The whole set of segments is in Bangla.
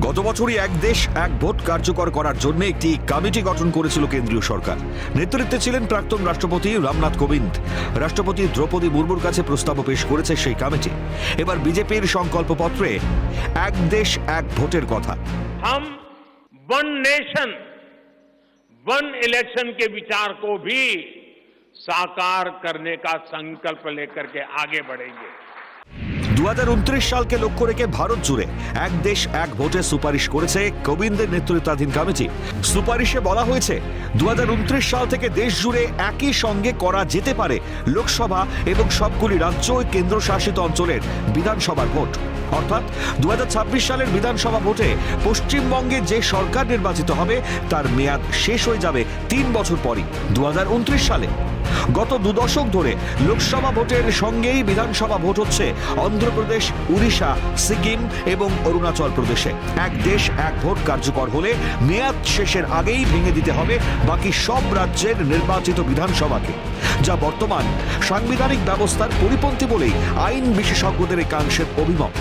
গত বছরই এক দেশ এক ভোট কার্যকর করার জন্য একটি কমিটি গঠন করেছিল কেন্দ্রীয় সরকার নেতৃত্বে ছিলেন প্রাক্তন রাষ্ট্রপতি রামনাথ কোবিন্দ রাষ্ট্রপতি দ্রৌপদী মুর্মুর কাছে প্রস্তাবও পেশ করেছে সেই কমিটি এবার বিজেপির সংকল্পপত্রে এক দেশ এক ভোটের কথা हम वन नेशन वन इलेक्शन के विचार को भी साकार करने का संकल्प लेकर के आगे बढ़ेंगे দু সালকে লক্ষ্য রেখে ভারত জুড়ে এক দেশ এক ভোটের সুপারিশ করেছে কোবিন্দের নেতৃত্বাধীন কমিটি। সুপারিশে বলা হয়েছে, দুহাজার উনত্রিশ সাল থেকে দেশ জুড়ে একই সঙ্গে করা যেতে পারে লোকসভা এবং সবগুলি রাজ্য ও কেন্দ্রশাসিত অঞ্চলের বিধানসভার ভোট। অর্থাৎ দু হাজার ছাব্বিশ সালের বিধানসভা ভোটে পশ্চিমবঙ্গে যে সরকার নির্বাচিত হবে, তার মেয়াদ শেষ হয়ে যাবে তিন বছর পরই। দু হাজার উনত্রিশ সালে গত দু দশক ধরে লোকসভা ভোটের সঙ্গেই বিধানসভা ভোট হচ্ছে অন্ধ্রপ্রদেশ, উড়িষ্যা, সিকিম এবং অরুণাচল প্রদেশে। এক দেশ, এক ভোট কার্যকর হলে মেয়াদ শেষের আগেই ভেঙে দিতে হবে বাকি সব রাজ্যের নির্বাচিত বিধানসভাকে। যা বর্তমান সাংবিধানিক ব্যবস্থার পরিপন্থী বলেই আইন বিশেষজ্ঞদের একাংশের অভিমত।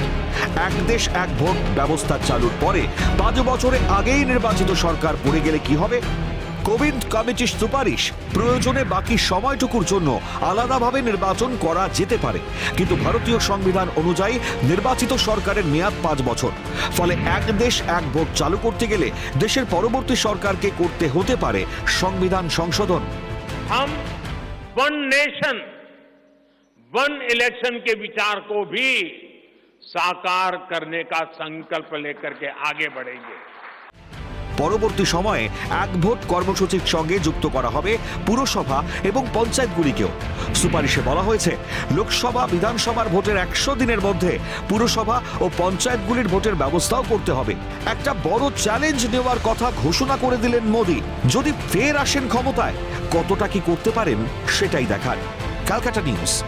এক দেশ, এক ভোট ব্যবস্থা চালুর পরে পাঁচ বছরে আগেই নির্বাচিত সরকার পড়ে গেলে কি হবে? কোবিন্দ কমিটির সুপারিশ প্রয়োজনে বাকি সময়টুকুর জন্য আলাদাভাবে নির্বাচন করা যেতে পারে কিন্তু ভারতীয় সংবিধান অনুযায়ী নির্বাচিত সরকারের মেয়াদ পাঁচ বছর ফলে এক দেশ এক ভোট চালু করতে গেলে দেশের পরবর্তী সরকারকে করতে হতে পারে সংবিধান সংশোধন हम वन नेशन वन इलेक्शन के विचार को भी साकार करने का संकल्प लेकर के आगे बढ़ेंगे পরবর্তী সময়ে এক ভোট কর্মসূচির সঙ্গে যুক্ত করা হবে পুরসভা এবং পঞ্চায়েতগুলিকেও। সুপারিশে বলা হয়েছে, লোকসভা, বিধানসভার ভোটের একশো দিনের মধ্যে পুরসভা ও পঞ্চায়েতগুলির ভোটের ব্যবস্থাও করতে হবে। একটা বড় চ্যালেঞ্জ নেওয়ার কথা ঘোষণা করে দিলেন মোদী। যদি ফের আসেন ক্ষমতায়, কতটা কি করতে পারেন সেটাই দেখার। Calcutta news.